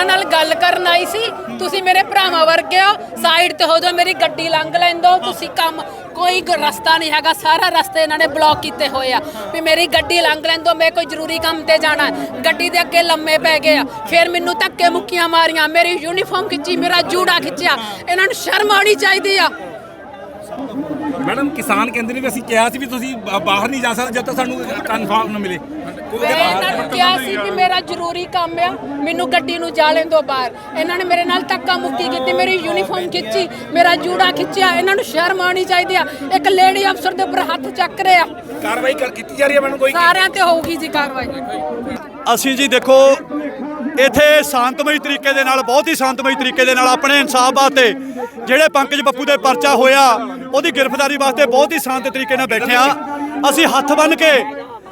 ਇਹਨਾਂ ਨਾਲ ਗੱਲ ਕਰਨ ਆਈ ਸੀ। ਤੁਸੀਂ ਮੇਰੇ ਭਰਾਵਾਂ ਵਰਗੇ ਹੋ। ਸਾਈਡ ਤੇ ਹੋ ਜਾਓ, ਮੇਰੀ ਗੱਡੀ ਲੰਘ ਲੈਂਦੋ। ਤੁਸੀਂ ਕੰਮ, ਕੋਈ ਗ- ਰਸਤਾ ਨਹੀਂ ਹੈਗਾ। ਸਾਰਾ ਰਸਤੇ ਇਹਨਾਂ ਨੇ ਬਲੌਕ ਕੀਤੇ ਹੋਏ ਆ। ਵੀ ਮੇਰੀ ਗੱਡੀ ਲੰਘ ਲੈਂਦੋ, ਮੈਂ ਕੋਈ ਜ਼ਰੂਰੀ ਕੰਮ ਤੇ ਜਾਣਾ। ਹੈ। ਗੱਡੀ ਦੇ ਅੱਗੇ ਲੰਮੇ ਪੈ ਗਏ ਆ। ਫਿਰ ਮੈਨੂੰ ਧੱਕੇ ਮੁੱਕੀਆਂ ਮਾਰੀਆਂ। ਮੇਰੀ ਯੂਨੀਫਾਰਮ ਖਿੱਚੀ, ਮੇਰਾ ਜੂੜਾ ਖਿੱਚਿਆ। ਇਹਨਾਂ ਨੂੰ ਸ਼ਰਮ ਆਉਣੀ ਚਾਹੀਦੀ ਆ। ਮੈਡਮ, ਕਿਸਾਨ ਕਹਿੰਦੇ ਨੇ ਵੀ ਅਸੀਂ ਕਿਹਾ ਸੀ ਵੀ ਤੁਸੀਂ ਬਾ- ਬਾਹਰ ਨਹੀਂ ਜਾ ਸਕਦੇ, ਜਦ ਤੱਕ ਸਾਨੂੰ ਕਨਫਰਮ ਨਾ ਮਿਲੇ। ਮੈਂ ਇਹਨਾਂ ਨੂੰ ਕਿਹਾ ਸੀ ਕਿ ਮੇਰਾ ਜ਼ਰੂਰੀ ਕੰਮ ਆ ਮੈਨੂੰ ਗੱਡੀ ਨੂੰ ਜਾ ਲੈਣ ਦਿਓ ਬਾਹਰ। ਇਹਨਾਂ ਨੇ ਮੇਰੇ ਨਾਲ ਧੱਕਾ ਮੁੱਕੀ ਕੀਤੀ ਮੇਰੀ ਯੂਨੀਫਾਰਮ ਖਿੱਚੀ ਮੇਰਾ ਜੂੜਾ ਖਿੱਚਿਆ ਇਹਨਾਂ ਨੂੰ ਸ਼ਰਮ ਆਉਣੀ ਚਾਹੀਦੀ ਆ। ਇੱਕ ਲੇਡੀ ਅਫਸਰ ਦੇ ਉੱਪਰ ਹੱਥ ਚੱਕ ਰਿਹਾ। ਕਾਰਵਾਈ ਕਰ ਕੀਤੀ ਜਾ ਰਹੀ ਹੈ ਮੈਡਮ ਕੋਈ? ਸਾਰਿਆਂ ਤੇ ਹੋਊਗੀ ਜੀ ਕਾਰਵਾਈ। ਅਸੀਂ ਜੀ ਦੇਖੋ ਇੱਥੇ ਸ਼ਾਂਤਮਈ ਤਰੀਕੇ ਦੇ ਨਾਲ ਬਹੁਤ ਹੀ ਸ਼ਾਂਤਮਈ ਤਰੀਕੇ ਦੇ ਨਾਲ ਆਪਣੇ ਇਨਸਾਫ ਵਾਸਤੇ ਜਿਹੜੇ ਪੰਕਜ ਬੱਪੂ ਦੇ ਪਰਚਾ ਹੋਇਆ ਉਹਦੀ ਗ੍ਰਿਫਤਾਰੀ ਵਾਸਤੇ ਬਹੁਤ ਹੀ ਸ਼ਾਂਤ ਤਰੀਕੇ ਨਾਲ ਬੈਠੇ ਆ ਅਸੀਂ ਹੱਥ ਬੰਨ ਕੇ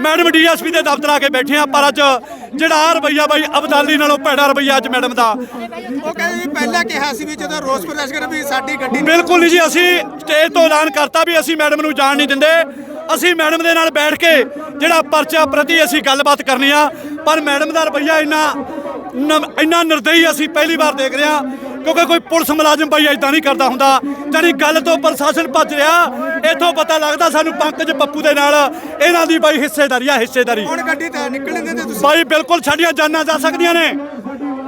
ਮੈਡਮ ਡੀਐਸਪੀ ਦੇ ਦਫ਼ਤਰ ਆ ਕੇ ਬੈਠੇ ਆ ਪਰ ਅੱਜ ਜਿਹੜਾ ਆਹ ਰਵੱਈਆ ਬਾਈ ਅਬਦਾਲੀ ਨਾਲੋਂ ਭੈੜਾ ਰਵੱਈਆ ਅੱਜ ਮੈਡਮ ਦਾ। ਉਹ ਕਹਿੰਦੇ ਵੀ ਪਹਿਲਾਂ ਕਿਹਾ ਸੀ ਵੀ ਜਦੋਂ ਰੋਸ ਪ੍ਰਦਰਸ਼ਨ ਵੀ ਸਾਡੀ ਗੱਡੀ ਬਿਲਕੁਲ ਨਹੀਂ ਜੀ ਅਸੀਂ ਸਟੇਜ ਤੋਂ ਐਲਾਨ ਕਰਤਾ ਵੀ ਅਸੀਂ ਮੈਡਮ ਨੂੰ ਜਾਣ ਨਹੀਂ ਦਿੰਦੇ। ਅਸੀਂ ਮੈਡਮ ਦੇ ਨਾਲ ਬੈਠ ਕੇ ਜਿਹੜਾ ਪਰਚਾ ਪ੍ਰਤੀ ਅਸੀਂ ਗੱਲਬਾਤ ਕਰਨੀ ਆ ਪਰ ਮੈਡਮ ਦਾ ਰਵੱਈਆ ਇੰਨਾ ਇੰਨਾ ਨਿਰਦਈ ਅਸੀਂ ਪਹਿਲੀ ਵਾਰ ਦੇਖ ਰਹੇ ਕਿਉਂਕਿ ਕੋਈ ਪੁਲਿਸ ਮੁਲਾਜ਼ਮ ਬਾਈ ਇਦਾਂ ਨਹੀਂ ਕਰਦਾ ਹੁੰਦਾ। ਜਾਨੀ ਗੱਲ ਤੋਂ ਪ੍ਰਸ਼ਾਸਨ ਭੱਜ ਰਿਹਾ ਇੱਥੋਂ ਪਤਾ ਲੱਗਦਾ ਸਾਨੂੰ ਪੰਕਜ ਪੱਪੂ ਦੇ ਨਾਲ ਇਹਨਾਂ ਦੀ ਬਾਈ ਹਿੱਸੇਦਾਰੀ ਆ ਹਿੱਸੇਦਾਰੀ। ਹੁਣ ਗੱਡੀ ਤਾਂ ਨਿਕਲਣ ਦਿੰਦੇ ਤੁਸੀਂ? ਬਾਈ ਬਿਲਕੁਲ ਸਾਡੀਆਂ ਜਾਨਾਂ ਜਾ ਸਕਦੀਆਂ ਨੇ।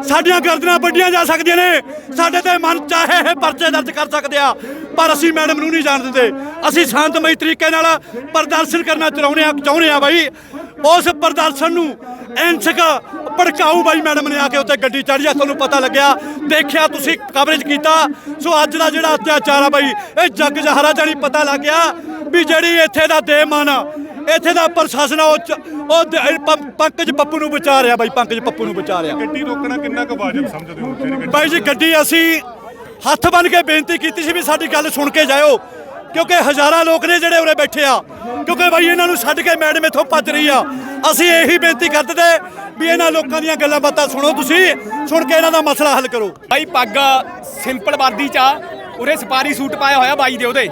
ਸਾਡੀਆਂ ਗਰਦਨਾਂ ਵੱਡੀਆਂ ਜਾ ਸਕਦੀਆਂ ਨੇ। ਸਾਡੇ ਤੇ ਮਨ ਚਾਹੇ ਇਹ ਪਰਚੇ ਦਰਜ ਕਰ ਸਕਦੇ ਆ ਪਰ ਅਸੀਂ ਮੈਡਮ ਨੂੰ ਨਹੀਂ ਜਾਣ ਦਿੰਦੇ। ਅਸੀਂ ਸ਼ਾਂਤਮਈ ਤਰੀਕੇ ਨਾਲ ਪ੍ਰਦਰਸ਼ਨ ਕਰਨਾ ਚਾਹੁੰਦੇ ਆ ਚਾਹੁੰਦੇ ਆ ਬਾਈ। ਉਸ ਪ੍ਰਦਰਸ਼ਨ ਨੂੰ ਐਂਸਕ ਭੜਕਾਊ ਬਾਈ ਮੈਡਮ ਨੇ ਆ ਕੇ ਉੱਤੇ ਗੱਡੀ ਚੜ੍ਹੀ ਆ ਤੁਹਾਨੂੰ ਪਤਾ ਲੱਗਿਆ। ਦੇਖਿਆ ਤੁਸੀਂ ਕਵਰੇਜ ਕੀਤਾ। ਸੋ ਅੱਜ ਦਾ ਜਿਹੜਾ ਅਤਿਆਚਾਰ ਆ ਬਾਈ ਇਹ ਜੱਗ ਜਹਰਾ ਜਾਣੀ ਪਤਾ ਲੱਗ ਗਿਆ ਵੀ ਜਿਹੜੀ ਇੱਥੇ ਦਾ ਦੇਮਨ ਇੱਥੇ ਦਾ ਪ੍ਰਸ਼ਾਸਨ ਉਹ ਚ- ਉਹ ਦ- ਇਹ ਪੰ- ਪੰਕਜ ਪੱਪੂ ਨੂੰ ਬਚਾ ਰਿਹਾ ਬਾਈ ਪੰਕਜ ਪੱਪੂ ਨੂੰ ਬਚਾ ਰਿਹਾ। ਗੱਡੀ ਰੋਕਣਾ ਕਿੰਨਾ ਕੁ ਵਾਜਬ ਸਮਝਦੇ ਹੋ ਜਿਹੜੀ ਗੱਡੀ ਬਾਈ ਜੀ ਗੱਡੀ ਅਸੀਂ ਹੱਥ ਬੰਨ ਕੇ ਬੇਨਤੀ ਕੀਤੀ ਸੀ ਵੀ ਸਾਡੀ ਗੱਲ ਸੁਣ ਕੇ ਜਾਇਓ ਕਿਉਂਕਿ ਹਜ਼ਾਰਾਂ ਲੋਕ ਨੇ ਜਿਹੜੇ ਉਰੇ ਬੈਠੇ ਆ ਕਿਉਂਕਿ ਬਾਈ ਇਹਨਾਂ ਨੂੰ ਛੱਡ ਕੇ ਮੈਡਮ ਇੱਥੋਂ ਭੱਜ ਰਹੀ ਆ। ਅਸੀਂ ਇਹੀ ਬੇਨਤੀ ਕਰਦੇ ਤੇ ਵੀ ਇਹਨਾਂ ਲੋਕਾਂ ਦੀਆਂ ਗੱਲਾਂ ਬਾਤਾਂ ਸੁਣੋ ਤੁਸੀਂ, ਸੁਣ ਕੇ ਇਹਨਾਂ ਦਾ ਮਸਲਾ ਹੱਲ ਕਰੋ। ਬਾਈ ਪੱਗ ਸਿੰਪਲ ਵਰਦੀ ਚ ਆ, ਉਰੇ ਸਪਾਰੀ ਸੂਟ ਪਾਇਆ ਹੋਇਆ ਬਾਈ ਦੇ ਉਹਦੇ।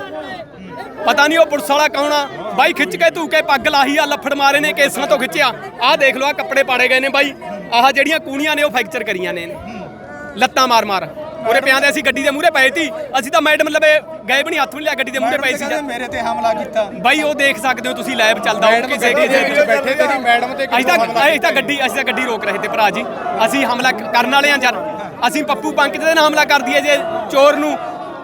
ਪਤਾ ਨਹੀਂ ਉਹ ਪੁਲਿਸ ਵਾਲਾ ਕੌਣ ਆ। ਬਾਈ ਖਿੱਚ ਕੇ ਧੂ ਕੇ ਪੱਗ ਲਾਹੀ ਆ, ਲੱਫੜ ਮਾਰੇ ਨੇ, ਕੇਸਾਂ ਤੋਂ ਖਿੱਚਿਆ। ਆਹ ਦੇਖ ਲਓ ਆ ਕੱਪੜੇ ਪਾੜੇ ਗਏ ਨੇ ਬਾਈ। ਆਹ ਜਿਹੜੀਆਂ ਕੂਣੀਆਂ ਨੇ, ਉਹ ਫ੍ਰੈਕਚਰ ਕਰੀਆਂ ਨੇ ਲੱਤਾਂ ਮਾਰ ਮਾਰ ਉਰੇ ਪਿਆਂ ਦੇ ਅਸੀਂ ਗੱਡੀ ਦੇ ਮੂਹਰੇ ਪਏ ਸੀ ਅਸੀਂ ਤਾਂ ਮੈਡਮ ਲਵੇ ਗਏ ਵੀ ਨਹੀਂ ਹੱਥ ਵੀ ਨੀ ਲਿਆ ਗੱਡੀ ਦੇ ਮੂਹਰੇ ਪਏ ਸੀ ਮੇਰੇ ਤੇ ਹਮਲਾ ਕੀਤਾ। ਬਾਈ ਉਹ ਦੇਖ ਸਕਦੇ ਹੋ ਤੁਸੀਂ ਲਾਈਵ ਚੱਲਦਾ ਉਹ ਕਿਸੇ ਕਿਸੇ ਵਿੱਚ ਬੈਠੇ ਤੇ ਮੈਡਮ ਤੇ ਅਸੀਂ ਤਾਂ ਅਸੀਂ ਤਾਂ ਗੱਡੀ ਅਸੀਂ ਤਾਂ ਗੱਡੀ ਰੋਕ ਰਹੇ ਤੇ ਭਰਾ ਜੀ। ਅਸੀਂ ਹਮਲਾ ਕਰਨ ਵਾਲੇ ਆ ਜਰ। ਅਸੀਂ ਪੱਪੂ ਪੰਕਜ ਦੇ ਨਾਲ ਹਮਲਾ ਕਰ ਦਈਏ ਜੇ ਚੋਰ ਨੂੰ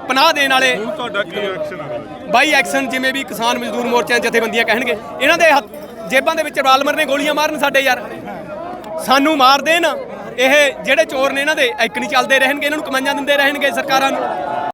ਪਨਾਹ ਦੇਣ ਵਾਲੇ। ਤੁਹਾਡਾ ਕੀ ਐਕਸ਼ਨ ਆ? ਬਾਈ ਐਕਸ਼ਨ ਜਿਵੇਂ ਵੀ ਕਿਸਾਨ ਮਜ਼ਦੂਰ ਮੋਰਚਿਆਂ ਜਥੇਬੰਦੀਆਂ ਕਹਿਣਗੇ। ਇਹਨਾਂ ਦੇ ਜੇਬਾਂ ਦੇ ਵਿੱਚ ਰਾਲਮਰ ਨੇ ਗੋਲੀਆਂ ਮਾਰਨ ਸਾਡੇ ਯਾਰ। ਸਾਨੂੰ ਮਾਰ ਦੇਣ। ਇਹ ਜਿਹੜੇ ਚੋਰ ਨੇ ਇਹਨਾਂ ਦੇ, ਇੱਕ ਨਹੀਂ ਚੱਲਦੇ ਰਹਿਣਗੇ, ਇਹਨਾਂ ਨੂੰ ਕਮਾਈਆਂ ਦਿੰਦੇ ਰਹਿਣਗੇ ਸਰਕਾਰਾਂ ਨੂੰ।